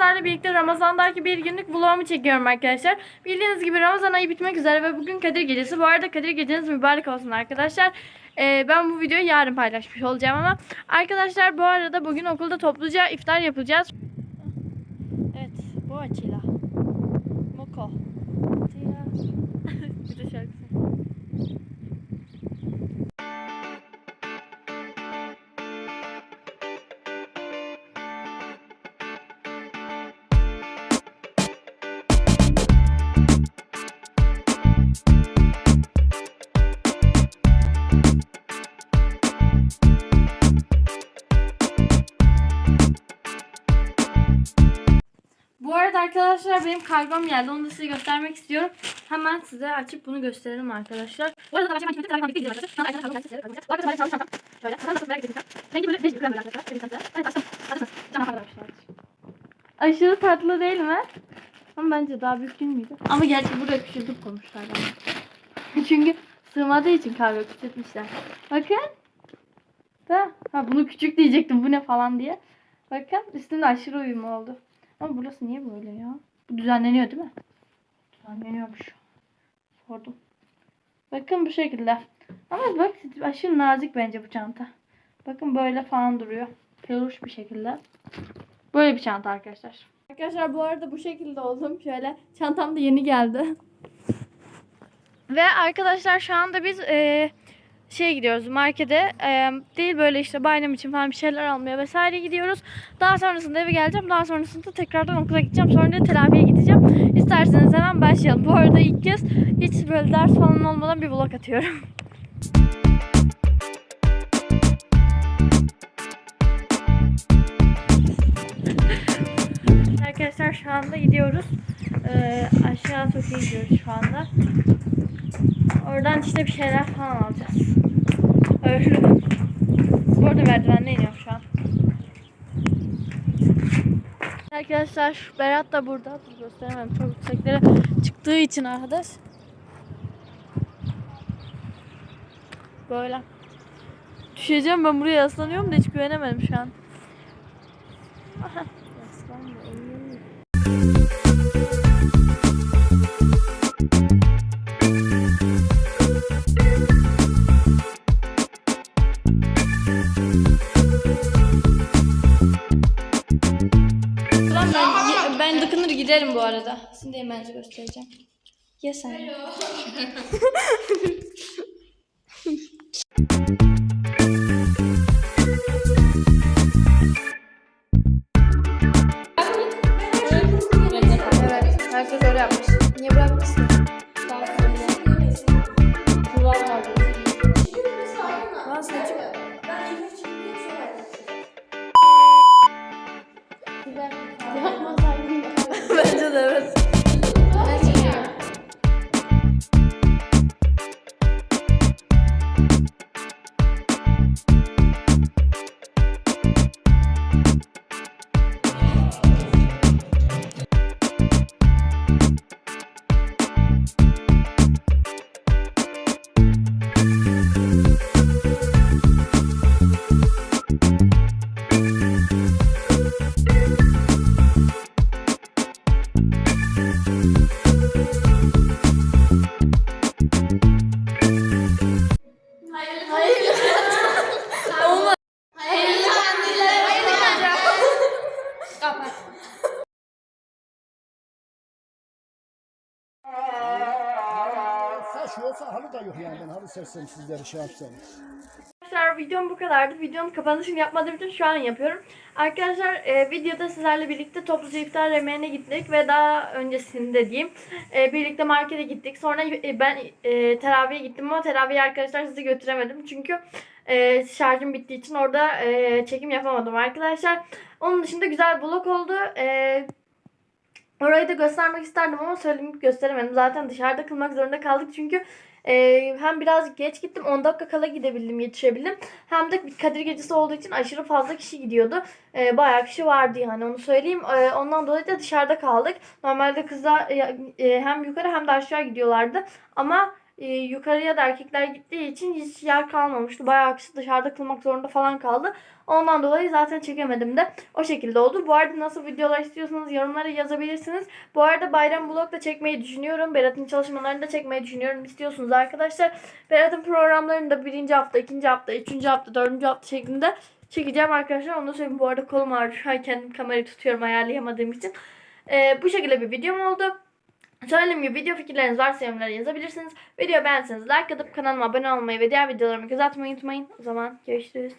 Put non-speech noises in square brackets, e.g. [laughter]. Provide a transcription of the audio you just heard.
Ramazan'daki bir günlük vlogumu çekiyorum arkadaşlar. Bildiğiniz gibi Ramazan ayı bitmek üzere ve bugün Kadir Gecesi. Bu arada Kadir Geceniz mübarek olsun arkadaşlar. Ee, ben bu videoyu yarın paylaşmış olacağım ama arkadaşlar bu arada bugün okulda topluca iftar yapacağız. Evet bu açıyla. Bu arada arkadaşlar benim kargom geldi. Onu da size göstermek istiyorum. Hemen size açıp bunu gösterelim arkadaşlar. Bu arada arkadaşlar ben şimdi birlikte arkadaşlar. Şu anda arkadaşlar kargom geldi. Arkadaşlar ben çantam. Şöyle. Ben de merak ettim. Rengi böyle beş gram arkadaşlar. Bir tane. Ben açtım. Açtım. Cana arkadaşlar. Aşırı tatlı değil mi? Ama bence daha büyük değil miydi? Ama gerçi buraya küçültüp koymuşlar. [laughs] Çünkü sığmadığı için kargo küçültmüşler. Bakın. Da. Ha bunu küçük diyecektim. Bu ne falan diye. Bakın üstünde aşırı uyum oldu. Ama burası niye böyle ya? Bu düzenleniyor değil mi? Düzenleniyormuş. Sordum. Bakın bu şekilde. Ama bak aşırı nazik bence bu çanta. Bakın böyle falan duruyor. Peluş bir şekilde. Böyle bir çanta arkadaşlar. Arkadaşlar bu arada bu şekilde oldum. Şöyle çantam da yeni geldi. Ve arkadaşlar şu anda biz eee şey gidiyoruz markete eee, değil böyle işte bayram için falan bir şeyler almaya vesaire gidiyoruz. Daha sonrasında eve geleceğim. Daha sonrasında tekrardan okula gideceğim. Sonra da telafiye gideceğim. İsterseniz hemen başlayalım. Bu arada ilk kez hiç böyle ders falan olmadan bir vlog atıyorum. [laughs] Arkadaşlar şu anda gidiyoruz. Ee, aşağı Tokyo'ya gidiyoruz şu anda. Oradan işte bir şeyler falan alacağız. Öyle. Bu arada merdivenle iniyorum şu an. Arkadaşlar Berat da burada. Dur gösteremem. Çok yükseklere çıktığı için arkadaş. Böyle. Düşeceğim ben buraya yaslanıyorum da hiç güvenemedim şu an. Aha. Giderim bu arada. Şimdi hemen göstereceğim. Ya sen. Herkes öyle yapmış. Niye bırakmışsın? Saç yoksa halı da yok yani ben halı sersem sizleri şey yapsam. Arkadaşlar videom bu kadardı. Videonun kapanışını yapmadığım için şu an yapıyorum. Arkadaşlar e, videoda sizlerle birlikte topluca iftar yemeğine gittik ve daha öncesinde diyeyim e, birlikte markete gittik. Sonra e, ben e, teraviye gittim ama teraviye arkadaşlar sizi götüremedim. Çünkü e, şarjım bittiği için orada e, çekim yapamadım arkadaşlar. Onun dışında güzel vlog oldu. E, Orayı da göstermek isterdim ama söylemeyip gösteremedim. Zaten dışarıda kılmak zorunda kaldık çünkü e, hem biraz geç gittim 10 dakika kala gidebildim yetişebildim. Hem de Kadir Gecesi olduğu için aşırı fazla kişi gidiyordu. E, bayağı kişi vardı yani onu söyleyeyim. E, ondan dolayı da dışarıda kaldık. Normalde kızlar e, hem yukarı hem de aşağı gidiyorlardı. Ama e, yukarıya da erkekler gittiği için hiç yer kalmamıştı. Bayağı kişi dışarıda kılmak zorunda falan kaldı. Ondan dolayı zaten çekemedim de. O şekilde oldu. Bu arada nasıl videolar istiyorsanız yorumlara yazabilirsiniz. Bu arada bayram vlog da çekmeyi düşünüyorum. Berat'ın çalışmalarını da çekmeyi düşünüyorum. İstiyorsunuz arkadaşlar. Berat'ın programlarını da birinci hafta, ikinci hafta, üçüncü hafta, dördüncü hafta şeklinde çekeceğim arkadaşlar. Onu da söyleyeyim. Bu arada kolum ağrıyor. Kendim kamerayı tutuyorum ayarlayamadığım için. Ee, bu şekilde bir videom oldu. Söylediğim gibi video fikirleriniz varsa yorumlara yazabilirsiniz. Video beğenseniz like atıp kanalıma abone olmayı ve diğer videolarımı göz atmayı unutmayın. O zaman görüşürüz.